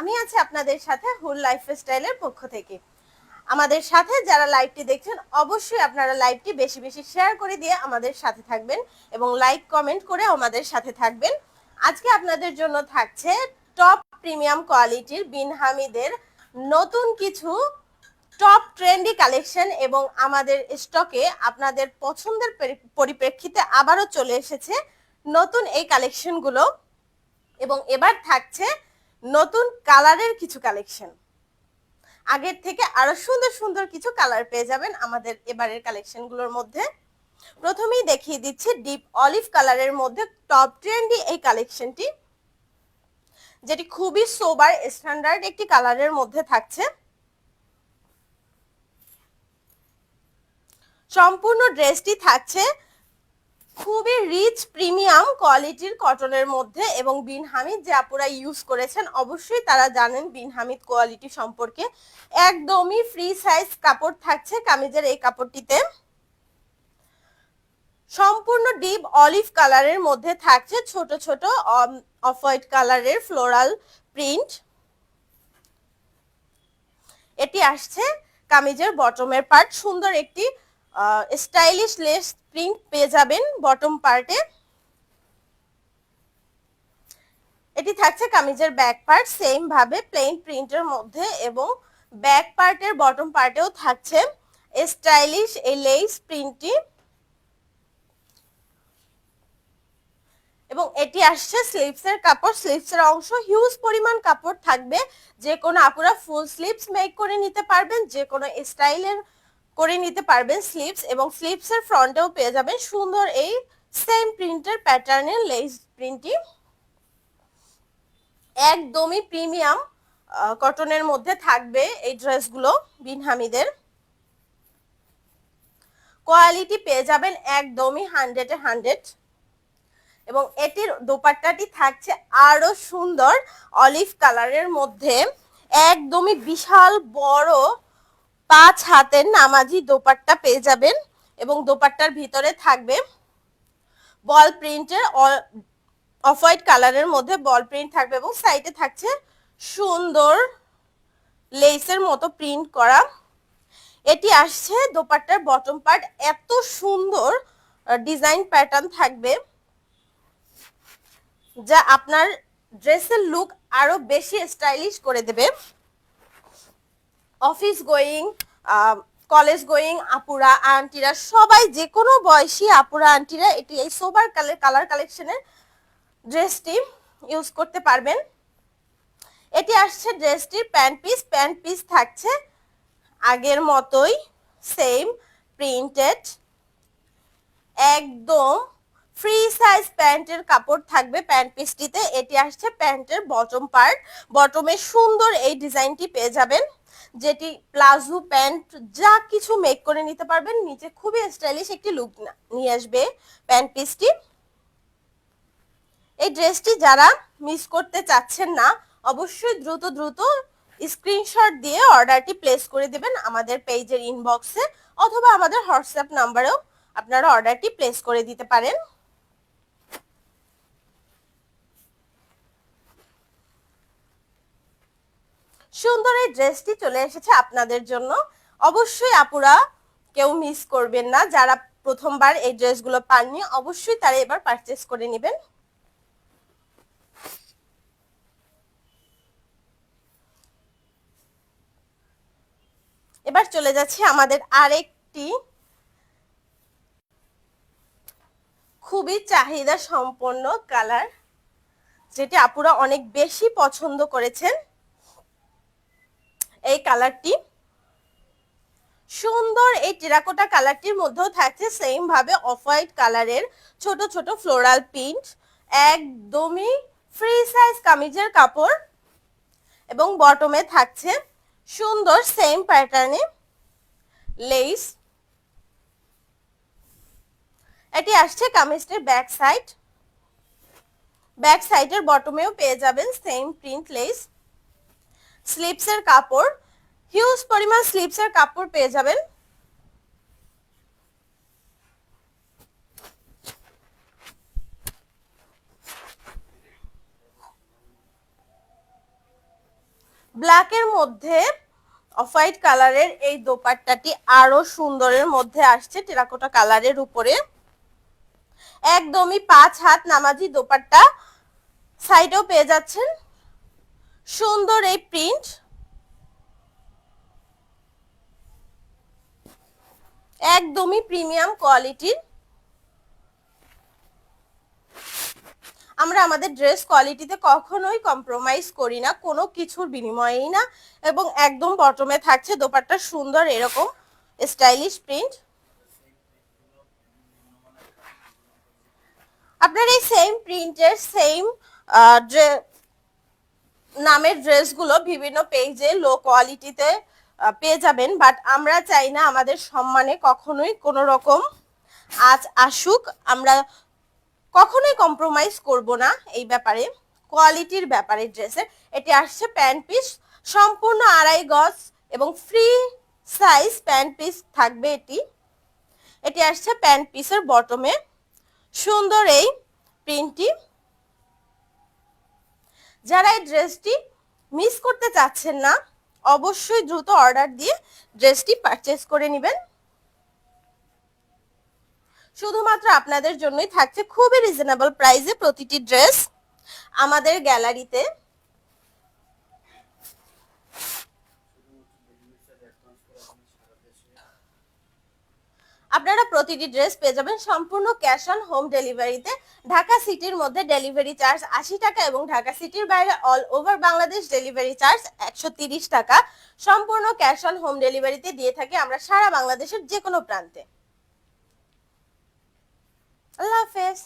আমি আছি আপনাদের সাথে হুল লাইফ স্টাইলের পক্ষ থেকে। আমাদের সাথে যারা লাইভটি দেখছেন, অবশ্যই আপনারা লাইভটি বেশি বেশি শেয়ার করে দিয়ে আমাদের সাথে থাকবেন এবং লাইক, কমেন্ট করে আমাদের সাথে থাকবেন। আজকে আপনাদের জন্য থাকছে টপ প্রিমিয়াম কোয়ালিটির বিন হামিদের নতুন কিছু টপ ট্রেন্ডি কালেকশন এবং আমাদের স্টকে আপনাদের পছন্দের পরিপ্রেক্ষিতে আবারও চলে এসেছে নতুন এই কালেকশনগুলো। এবং এবার থাকছে নতুন কালারের কিছু কালেকশন। আগের থেকে আরও সুন্দর সুন্দর কিছু কালার পেয়ে যাবেন আমাদের এবারের কালেকশনগুলোর মধ্যে। প্রথমেই দেখিয়ে দিচ্ছি ডিপ অলিভ কালারের মধ্যে টপ ট্রেন্ডি এই কালেকশনটি, যেটি খুবই সোবার স্ট্যান্ডার্ড একটি কালারের মধ্যে থাকছে। সম্পূর্ণ ড্রেসটি থাকছে খুবই রিচ প্রিমিয়াম কোয়ালিটির কটনের মধ্যে এবং বিন হামিদ যে আপুরা ইউজ করেছেন, অবশ্যই তারা জানেন বিন হামিদ কোয়ালিটি সম্পর্কে। একদমই ফ্রি সাইজ কাপড় থাকছে কামিজের এই কাপড়টিতে। সম্পূর্ণ ডিপ অলিভ কালারের মধ্যে থাকছে ছোট ছোট অফ হোয়াইট কালারের ফ্লোরাল প্রিন্ট এটি আসছে কামিজের বটমের পার্ট সুন্দর একটি স্টাইলিশ লেস প্রিন্ট পেয়ে যাবেন বটম পার্টে এটি থাকছে কামিজের ব্যাক পার্ট সেম ভাবে প্লেন প্রিন্টের মধ্যে এবং ব্যাক পার্টের বটম পার্টেও থাকছে স্টাইলিশ এই লেস প্রিন্টটি এবং এটি আসছে স্লিভসের কাপড় স্লিভসের অংশ হিউজ পরিমাণ কাপড় থাকবে। যে কোনো আপুরা ফুল স্লিভস মেক করে নিতে পারবেন, যে কোনো স্টাইলের করে নিতে পারবেন স্লিপস এবং স্লিভসের ফ্রন্টেও পেয়ে যাবেন সুন্দর এই সেম প্রিন্টের প্যাটার্নের লেস প্রিন্টটি একদমই প্রিমিয়াম কটনের মধ্যে থাকবে এই ড্রেসগুলো বিন হামিদের কোয়ালিটি পেয়ে যাবেন একদমই হান্ড্রেডে হান্ড্রেড এবং এটির দোপাট্টাটি থাকছে আরও সুন্দর অলিভ কালারের মধ্যে। একদমই বিশাল বড় পাঁচ হাতের নামাজি দোপাট্টা পেয়ে যাবেন এবং দোপাট্টার ভিতরে থাকবে বল প্রিন্টের অফ হোয়াইট কালারের মধ্যে বল প্রিন্ট থাকবে এবং সাইডে থাকছে সুন্দর লেসের মতো প্রিন্ট করা। এটি আসছে দোপাট্টার বটম পার্ট এত সুন্দর ডিজাইন প্যাটার্ন থাকবে যা আপনার ড্রেসের লুক আরও বেশি স্টাইলিশ করে দেবে। অফিস গোয়িং কলেজ গোয়িং, আপুরা, আন্টিরা, সবাই যে কোনো বয়সী আপুরা, আন্টিরা এটি এই সোবার কালার কালার কালেকশনের ড্রেসটি ইউজ করতে পারবেন। এটি আসছে ড্রেসটির প্যান্ট পিস। প্যান্ট পিস থাকছে আগের মতোই সেম প্রিন্টেড একদম ফ্রি সাইজ প্যান্টের কাপড় থাকবে প্যান্ট পিসটিতে। এটি আসছে প্যান্টের বটম পার্ট বটমে সুন্দর এই ডিজাইনটি পেয়ে যাবেন, যেটি প্লাজো প্যান্ট যা কিছু মেক করে নিতে পারবেন। নিচে খুবই স্টাইলিশ একটি লুক নিয়ে আসবে প্যান্ট পিসটি। এই ড্রেসটি যারা মিস করতে চাচ্ছেন না, অবশ্যই দ্রুত দ্রুত স্ক্রিনশট দিয়ে অর্ডারটি প্লেস করে দিবেন আমাদের পেজের ইনবক্সে অথবা আমাদের হোয়াটসঅ্যাপ নাম্বারেও আপনারা অর্ডারটি প্লেস করে দিতে পারেন। সুন্দর এই ড্রেসটি চলে এসেছে আপনাদের জন্য। অবশ্যই আপুরা কেউ মিস করবেন না, যারা প্রথমবার এই ড্রেসগুলো পাননি, অবশ্যই তারা এবার পারচেস করে নেবেন। এবার চলে যাচ্ছে আমাদের আরেকটি খুবই চাহিদা সম্পন্ন কালার যেটি আপুরা অনেক বেশি পছন্দ করেছেন। এই কালারটি। সুন্দর এই টেরাকোটা কালারটির মধ্যেও থাকছে সেম ভাবে অফ হোয়াইট কালারের ছোট ছোট ফ্লোরাল প্রিন্ট একদমই ফ্রি সাইজ কামিজের কাপড় এবং বটমে থাকছে সুন্দর সেম প্যাটার্নে লেস এটি আসছে কামিজটির ব্যাক সাইড ব্যাক সাইডের বটমেও পেয়ে যাবেন সেম প্রিন্ট লেস স্লিপসের কাপড় হিউজ পরিমাণ স্লিপসের কাপড় পেয়ে যাবেন। ব্ল্যাকের মধ্যে অফ হোয়াইট কালারের এই দোপাট্টাটি আরও সুন্দরের মধ্যে আসছে টেরাকোটা কালারের উপরে। একদমই পাঁচ হাত নামাজি দোপাট্টা সাইডেও পেয়ে যাচ্ছেন। সুন্দর এই প্রিন্ট। একদমই প্রিমিয়াম কোয়ালিটির। আমরা আমাদের ড্রেস কোয়ালিটিতে কখনোই কম্প্রোমাইজ করি না, কোনো কিছুর বিনিময়েই না এবং একদম বটমে থাকছে দোপাট্টা সুন্দর এরকম স্টাইলিশ প্রিন্ট আপনার এই সেম প্রিন্টের সেম নামের ড্রেসগুলো বিভিন্ন পেজে লো কোয়ালিটিতে পেয়ে যাবেন। বাট আমরা চাই না আমাদের সম্মানে কখনোই কোনো রকম আজ আসুক। আমরা কখনোই কম্প্রোমাইজ করব না এই ব্যাপারে কোয়ালিটির ব্যাপারে ড্রেসের। এটি আসছে প্যান্ট পিস সম্পূর্ণ আড়াই গজ এবং ফ্রি সাইজ প্যান্ট পিস থাকবে এটি। এটি আসছে প্যান্ট পিসের বটমে সুন্দর এই প্রিন্টটি যারা এই ড্রেসটি মিস করতে চাচ্ছেন না, অবশ্যই দ্রুত অর্ডার দিয়ে ড্রেসটি পারচেস করে নেবেন। শুধুমাত্র আপনাদের জন্যই থাকছে খুবই রিজনেবল প্রাইসে প্রতিটি ড্রেস আমাদের গ্যালারিতে আপনারা প্রতিটি ড্রেস পেয়ে যাবেন সম্পূর্ণ ক্যাশ অন হোম ডেলিভারিতে ঢাকা সিটির মধ্যে ডেলিভারি চার্জ আশি টাকা এবং ঢাকা সিটির বাইরে all over Bangladesh delivery charge একশো টাকা। সম্পূর্ণ ক্যাশ অন হোম ডেলিভারিতে দিয়ে থাকি আমরা সারা বাংলাদেশের যে কোনো প্রান্তে। আল্লাহ হাফেজ।